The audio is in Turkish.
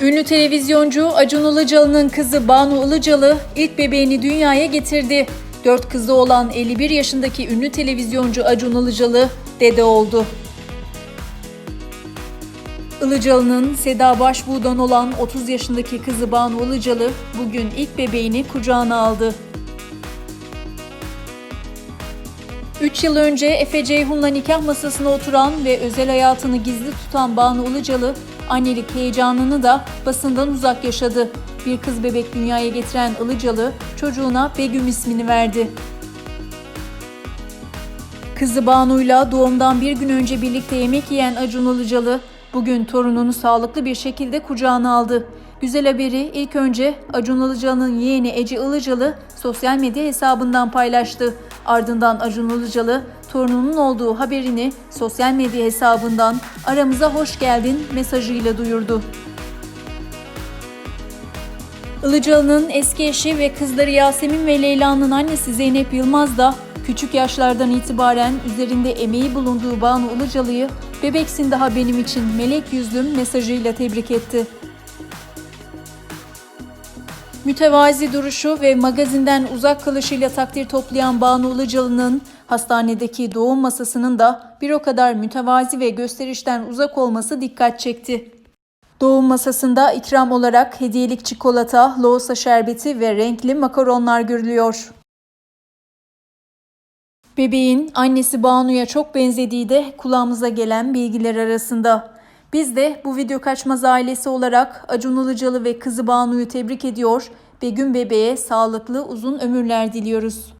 Ünlü televizyoncu Acun Ilıcalı'nın kızı Banu Ilıcalı ilk bebeğini dünyaya getirdi. Dört kızı olan 51 yaşındaki ünlü televizyoncu Acun Ilıcalı dede oldu. Ilıcalı'nın Seda Başbuğ'dan olan 30 yaşındaki kızı Banu Ilıcalı bugün ilk bebeğini kucağına aldı. 3 yıl önce Efe Ceyhun'la nikah masasına oturan ve özel hayatını gizli tutan Banu Ilıcalı, annelik heyecanını da basından uzak yaşadı. Bir kız bebek dünyaya getiren Ilıcalı, çocuğuna Begüm ismini verdi. Kızı Banu'yla doğumdan bir gün önce birlikte yemek yiyen Acun Ilıcalı, bugün torununu sağlıklı bir şekilde kucağına aldı. Güzel haberi ilk önce Acun Ilıcalı'nın yeğeni Ece Ilıcalı sosyal medya hesabından paylaştı. Ardından Acun Ilıcalı torununun olduğu haberini sosyal medya hesabından aramıza hoş geldin mesajıyla duyurdu. Ilıcalı'nın eski eşi ve kızları Yasemin ve Leyla'nın annesi Zeynep Yılmaz da küçük yaşlardan itibaren üzerinde emeği bulunduğu Banu Ilıcalı'yı bebeksin daha benim için melek yüzlüm mesajıyla tebrik etti. Mütevazi duruşu ve magazinden uzak kalışıyla takdir toplayan Banu Ilıcalı'nın hastanedeki doğum masasının da bir o kadar mütevazi ve gösterişten uzak olması dikkat çekti. Doğum masasında ikram olarak hediyelik çikolata, loğusa şerbeti ve renkli makaronlar görülüyor. Bebeğin annesi Banu'ya çok benzediği de kulağımıza gelen bilgiler arasında. Biz de bu video kaçmaz ailesi olarak Acun Ilıcalı ve kızı Banu'yu tebrik ediyor. Begüm bebeğe sağlıklı uzun ömürler diliyoruz.